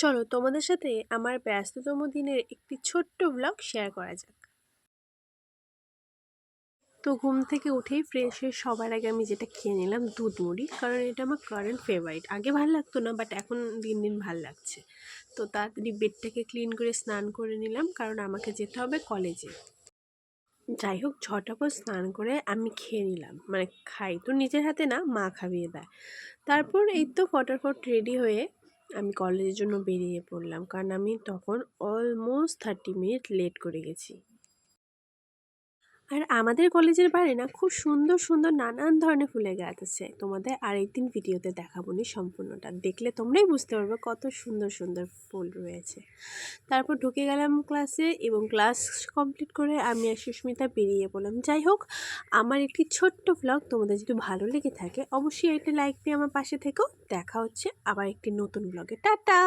চলো তোমাদের সাথে আমার ব্যস্ততম দিনের একটি ছোট্ট ব্লগ শেয়ার করা যাক। তো ঘুম থেকে উঠেই ফ্রেশ হয়ে সবার আগে আমি যেটা খেয়ে নিলাম দুধ মুড়ি, কারণ এটা আমার কারেন্ট ফেভারিট আগে ভালো লাগতো না বাট এখন দিন দিন ভালো লাগছে। তো তাড়াতাড়ি বেডটাকে ক্লিন করে স্নান করে নিলাম, কারণ আমাকে যেতে হবে কলেজে যাই হোক, ছটা পর স্নান করে আমি খেয়ে নিলাম। মানে খাই তো নিজের হাতে না, মা খাইয়ে দেয়। তারপর এই তো ফটাফট রেডি হয়ে আমি কলেজের জন্য বেরিয়ে পড়লাম। কারণ আমি তখন অলমোস্ট থার্টি মিনিট লেট করে গেছি। আর আমাদের কলেজের বাড়ি না খুব সুন্দর সুন্দর নানান ধরনের ফুলের গাছ আছে। তোমাদের আরেকদিন ভিডিওতে দেখাবো নি সম্পূর্ণটা। দেখলে তোমরাই বুঝতে পারবে কত সুন্দর সুন্দর ফুল রয়েছে। তারপর ঢুকে গেলাম ক্লাসে এবং ক্লাস কমপ্লিট করে আমি আর সুস্মিতা বেরিয়ে পড়লাম। যাই হোক, আমার একটি ছোট্ট ব্লগ তোমাদের যদি ভালো লেগে থাকে, অবশ্যই একটা লাইক দিয়ে আমার পাশে থেকেও দেখা হচ্ছে আবার একটি নতুন ব্লগে টাটা!